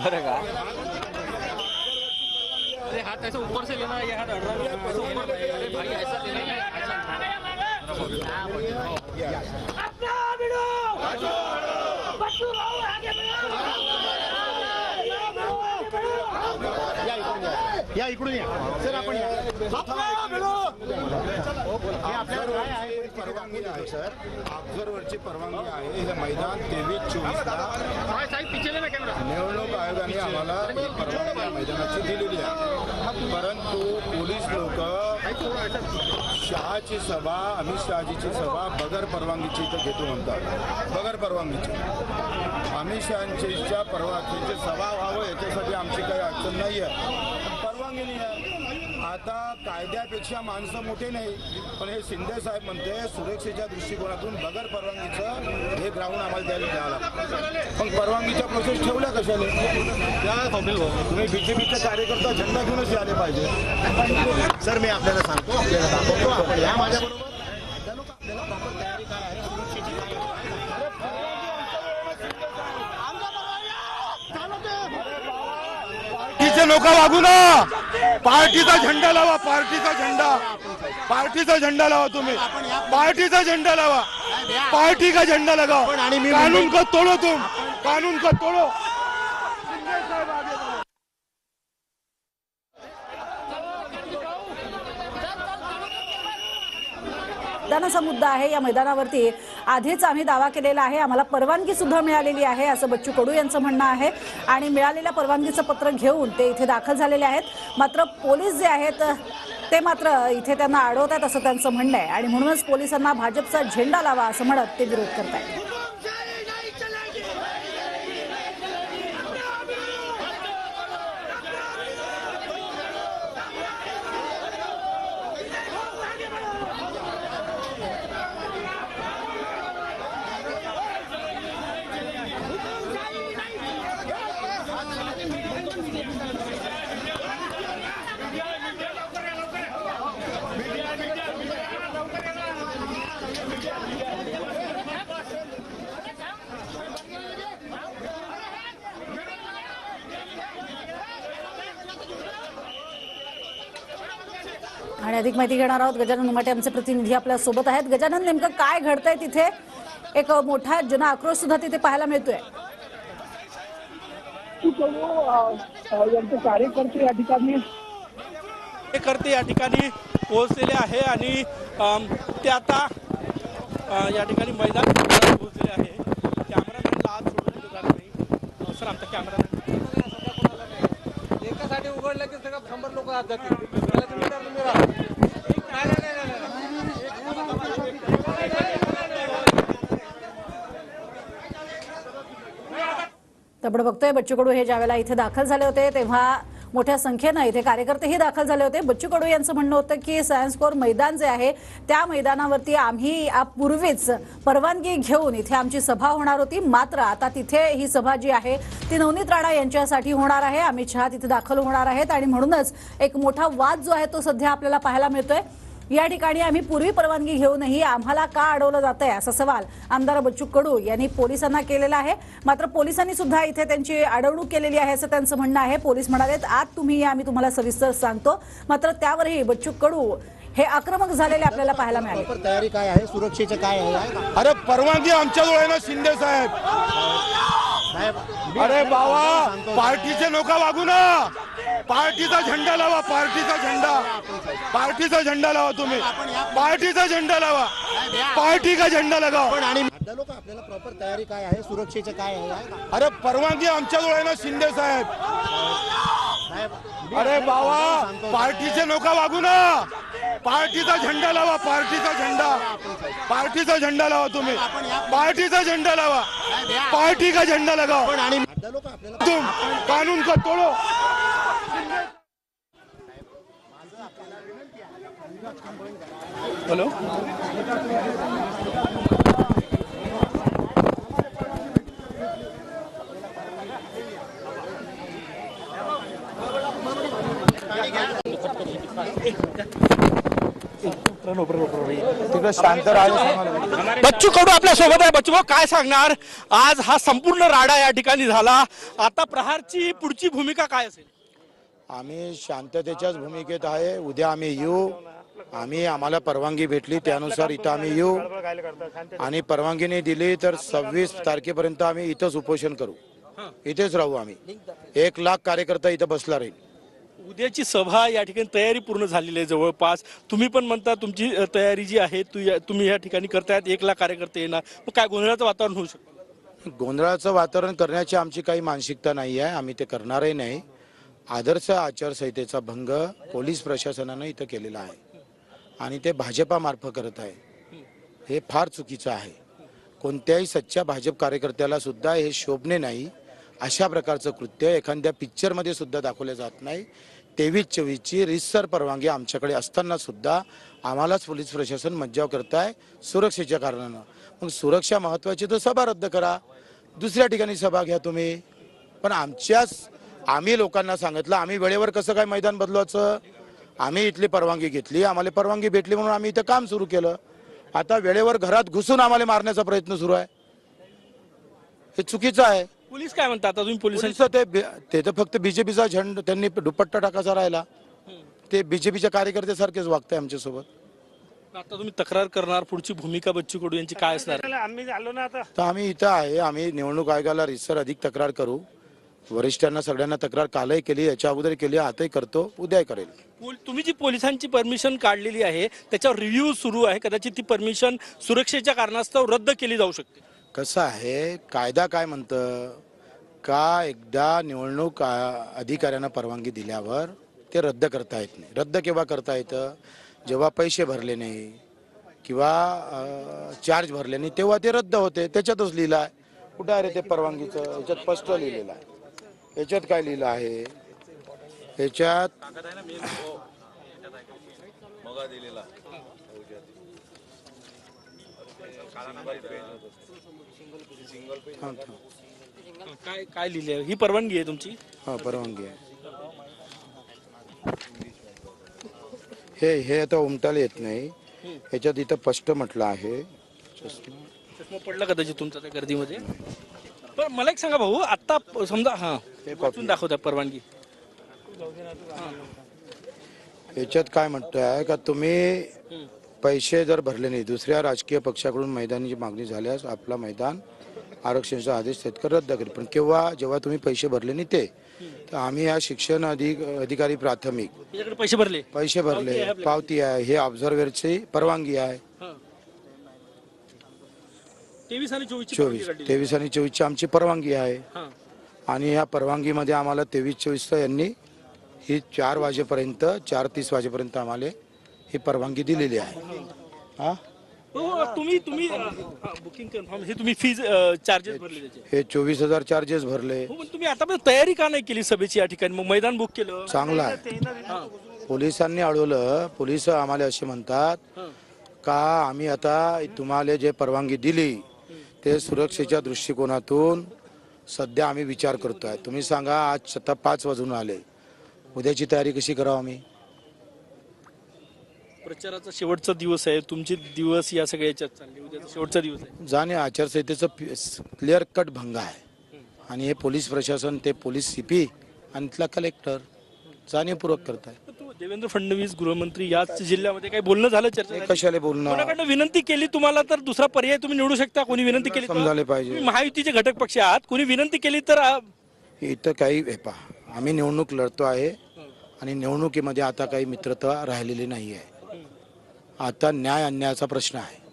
भरेगा अरे हाथ ऐसे ऊपर से लेना है हाथ अड़ना अरे भाई ऐसा लेना है अपना भिड़ो बच्चू आगे बढ़ो। आगे बढ़ो। या इकडून या. सर आपण या. हे परवानगी आहे सर. ऑब्झर्व्हरची परवानगी आहे. हे मैदान तेवीस निवडणूक आयोगाने आम्हाला परवानगी मैदानाची दिलेली आहे. परंतु पोलीस लोक शहाची सभा अमित शहाजीची सभा बगर परवानगीची इथं घेतो म्हणतात. बगर परवानगीची. अमित शहाच्या परवानगीची सभा व्हावं याच्यासाठी आमची काही अडचण नाही आहे नाही आहे. आता कायद्यापेक्षा माणसं मोठे नाही पण हे शिंदे साहेब म्हणते सुरक्षेच्या दृष्टिकोनातून बगर परवानगीचं हे ग्राउंड आम्हाला द्यायला द्यावं लागतं पण परवानगीच्या प्रोसेस ठेवल्या कशाने? तुम्ही बीजेपीचे कार्यकर्ता झेंडा घेऊनच आले पाहिजे. सर मी आपल्याला सांगतो आपल्याला दाखवतो आपण या माझ्याबरोबर. लोक वागू ना! पार्टीचा झेंडा लावा पार्टीचा झेंडा. पार्टीचा झेंडा लावा तुम्ही. पार्टीचा झेंडा लावा. पार्टी का झेंडा लगाओ आणि मी कानून को तोड़ो तुम? कानून को तोड़ो? मैदानाचा मुद्दा आहे या मैदानावरती आधीच आम्ही दावा केलेला आहे. आम्हाला परवानगी सुद्धा मिळालेली आहे असं बच्चू कडू यांचं म्हणणं आहे. आणि मिळालेल्या परवानगीचं पत्र घेऊन ते इथे दाखल झालेले आहेत. मात्र पोलीस जे आहेत ते मात्र इथे त्यांना अडवत आहेत असं त्यांचं म्हणणं आहे. आणि म्हणूनच पोलिसांना भाजपचा झेंडा लावा असं म्हणत ते विरोध करत आहेत आणि अधिक माहिती घेणार आहोत. गजानन उमाटे आमचे प्रतिनिधी आपल्यासोबत आहेत. गजानन नेमकं काय घडतंय तिथे? एक मोठा जन आक्रोश सुद्धा तिथे पाहायला मिळतोय. यांचे कार्यकर्ते या ठिकाणी कार्यकर्ते या ठिकाणी पोहोचलेले आहे आणि ते आता या ठिकाणी मैदान पोहोचलेले आहे. कॅमेरामॅनला आज सोडून देणार नाही. सर आमचा कॅमेरामॅन एकासाठी उघडलं की सगळं शंभर लोक आत जातील त्याला तुम्ही तुम्ही राहा. नाही, नाही, आपण बघतोय बच्चू कडू हे ज्यावेळेला इथे दाखल झाले होते तेव्हा मोठ्या संख्येनं इथे कार्यकर्तेही दाखल झाले होते. बच्चू कडू यांचं म्हणणं होतं की सायन्स कोर मैदान जे आहे त्या मैदानावरती आम्ही यापूर्वीच परवानगी घेऊन इथे आमची सभा होणार होती. मात्र आता तिथे ही सभा जी आहे ती नवनीत राणा यांच्यासाठी होणार आहे. आम्ही चहा तिथे दाखल होणार आहेत आणि म्हणूनच एक मोठा वाद जो आहे तो सध्या आपल्याला पाहायला मिळतोय. या ठिकाणी आम्ही पूर्वी परवानगी घेऊनही आम्हाला का अडवलं जात आहे असा सवाल आमदार बच्चू कडू यांनी पोलिसांना केलेला आहे. मात्र पोलिसांनी सुद्धा इथे त्यांची अडवणूक केलेली आहे असं त्यांचं म्हणणं आहे. पोलीस म्हणालेत आज तुम्ही या, आम्ही तुम्हाला सविस्तर सांगतो. मात्र त्यावरही बच्चू कडू हे आक्रमक झालेले आपल्याला पाहायला मिळाले. तयारी काय आहे? सुरक्षेचं काय आहे? अरे परवानगी आमच्याजवळ आहे ना शिंदे साहेब. अरे बाबा. पार्टीचे लोक वागू ना. पार्टीचा झेंडा लावा पार्टीचा झेंडा. पार्टीचा झेंडा लावा तुम्ही. पार्टीचा झेंडा लावा. पार्टी का झेंडा पण आणि लोक आपल्याला प्रॉपर तयारी काय आहे? सुरक्षेचं काय आहे? अरे परवानगी आमच्याजवळ आहे ना शिंदे साहेब. अरे बाबा. पार्टीचे लोक वागू ना. पार्टीचा झेंडा लावा पार्टीचा झेंडा. पार्टीचा झेंडा लावा तुम्ही. पार्टीचा झेंडा लावा. पार्टी का झेंडा लगाओ? पण आणि लोक आपल्याला तुम कानून को तोड़ो। हॅलो? तिकडे शांत राहायला सांगा बच्चू कडू आपल्यासोबत आहे. बच्चू भाऊ काय सांगणार? आज हा संपूर्ण राडा या ठिकाणी झाला. आता प्रहारची पुढची भूमिका काय असेल? आम्ही शांततेच्याच भूमिकेत आहे. उद्या आम्ही येऊ. आम्ही आम्हाला परवानगी भेटली त्यानुसार इथं आम्ही येऊ. आणि परवानगी नाही दिली तर सव्वीस तारखेपर्यंत आम्ही इथंच उपोषण करू. इथेच राहू आम्ही. एक लाख कार्यकर्ता इथं बसला राहील. उद्याची सभा या ठिकाणी तयारी पूर्ण झालेली आहे जवळपास. तुम्ही पण म्हणता तुमची तयारी जी आहे तु या- तुम्ही या ठिकाणी करतायत एक लाख कार्यकर्ते येणार. मग काय गोंधळाचं वातावरण होऊ शकतं? गोंधळाचं वातावरण करण्याची आमची काही मानसिकता नाही आहे आम्ही ते करणारही नाही. आदर्श आचारसंहितेचा भंग पोलीस प्रशासनानं इथं केलेला आहे. आणि ते भाजपामार्फत करत आहे. हे फार चुकीचं आहे. कोणत्याही सच्च्या भाजप कार्यकर्त्याला सुद्धा हे शोभणे नाही. अशा प्रकारचं कृत्य एखाद्या पिक्चरमध्ये सुद्धा दाखवलं जात नाही. तेवीस चोवीसची रिसर परवानगी आमच्याकडे असताना सुद्धा आम्हालाच पोलीस प्रशासन मज्जाव करताय सुरक्षेच्या कारणानं. मग सुरक्षा महत्वाची तर सभा रद्द करा. दुसऱ्या ठिकाणी सभा घ्या तुम्ही. पण आमच्याच आम्ही लोकांना सांगितलं आम्ही वेळेवर कसं काय मैदान बदलवायचं? आम्ही इथली परवानगी घेतली आम्हाला परवानगी भेटली म्हणून आम्ही इथं काम सुरू केलं. आता वेळेवर घरात घुसून आम्हाला मारण्याचा प्रयत्न सुरू आहे. हे चुकीचं आहे. पोलीस काय म्हणतात आता तुम्ही पोलिसांची पोलीस ते ते तर फक्त बीजेपीचा झेंड त्यांनी दुपट्टा टाकायचा राहिला. ते बीजेपीच्या कार्यकर्त्यासारखेच वागताय आमच्यासोबत आता तुम्ही तक्रार करणार पुढची भूमिका बच्चू कडू यांची काय असणार? तर आम्ही इथं आहे आम्ही निवडणूक आयोगाला रिसर अधिक तक्रार करू. वरिष्ठांना सगळ्यांना तक्रार कालही केली याच्या अगोदर केली आताही करतो उद्याही करेल. पोल- तुम्ही जी पोलिसांची परमिशन काढलेली आहे त्याच्यावर रिव्ह्यू सुरू आहे कदाचित ती परमिशन सुरक्षेच्या कारणास्तव रद्द केली जाऊ शकते. कसं आहे? कायदा काय म्हणतं? का एकदा निवडणूक अधिकाऱ्यांना परवानगी दिल्यावर ते रद्द करता येत नाही? रद्द केव्हा करता येतं? जेव्हा पैसे भरले नाही किंवा चार्ज भरले नाही तेव्हा ते रद्द होते. त्याच्यातच लिहिलं आहे. कुठं आहे रे ते परवानगीचं? याच्यात स्पष्ट लिहिलेलं आहे. याच्यात काय लिहिलं आहे? याच्यात थांब, थांब. काय काय लिहिले आहे? ही परवानगी आहे तुमची? हा परवानगी आहे. हे हे आता उमटायला येत नाही. याच्यात इथं स्पष्ट म्हटलं आहे. चष्मा पडला कदाचित तुमचा त्या गर्दीमध्ये? पण मला एक सांगा भाऊ आता समजा हा वाचून दाखवता परवानगी. याच्यात काय म्हणतोय का तुम्ही पैसे जर भरले नाही दुसऱ्या राजकीय पक्षाकडून मैदानाची मागणी झाल्यास आपला मैदान आरक्षणाचा आदेश शेतकरी रद्द करेल. पण केव्हा जेव्हा तुम्ही पैसे भरले नाही ते तर आम्ही या शिक्षण अधिक अधिकारी प्राथमिक पैसे भरले? पैसे भरले. पावती आहे हे ऑब्झर्व्हरची परवानगी आहे. तेवीस आणि चोवीस. तेवीस आणि चोवीसची आमची परवानगी आहे. आणि या परवानगीमध्ये आम्हाला तेवीस चोवीसचं यांनी ही चार वाजेपर्यंत चार तीस वाजेपर्यंत आम्हाला ही परवानगी दिलेली आहे. हा? हो तुम्ही तुम्ही बुकिंग कन्फर्म हे तुम्ही फीज चार्जेस भरले त्याचे. हे चोवीस हजार चार्जेस भरले. हो पण तुम्ही आतापर्यंत तयारी का नाही केली सभेची या ठिकाणी? मग मैदान बुक केलं. चांगलं आहे. पोलिसांनी अडवलं पोलीस आम्हाला असे म्हणतात का आम्ही आता तुम्हाला जे परवानगी दिली ते सुरक्षेच्या दृष्टिकोनातून सध्या आम्ही विचार करतोय. तुम्ही सांगा आज स्वतः पाच वाजून आले. उद्याची तयारी कशी करावं आम्ही? प्रचाराचा शेवटचा दिवस आहे. तुमचे दिवस या सगळ्या याच्यात चालले. उद्याचा शेवटचा दिवस आहे. जाणे आचारसंहितेचं क्लिअर कट भंग आहे. आणि हे पोलीस प्रशासन ते पोलीस सीपी आणि इथला कलेक्टर जाणीवपूर्वक करत आहे तू देवेंद्र फडणवीस गृहमंत्री याच जिल्ह्यामध्ये काही बोलणं झालं चर्चा झाली? कशाला बोलणं? कोणाकडनं विनंती केली तुम्हाला? तर दुसरा पर्याय तुम्ही निवडू शकता. कोणी विनंती केली तर? समजायला पाहिजे. तुम्ही महायुतीचे घटक पक्ष आहात. कोणी विनंती केली तर आ, इथं काही हे पहा आम्ही निवडणूक लढतो आहे. आणि निवडणुकीमध्ये आता काही मित्रता राहिलेली नाही आहे आता न्याय आणण्याचा प्रश्न आहे.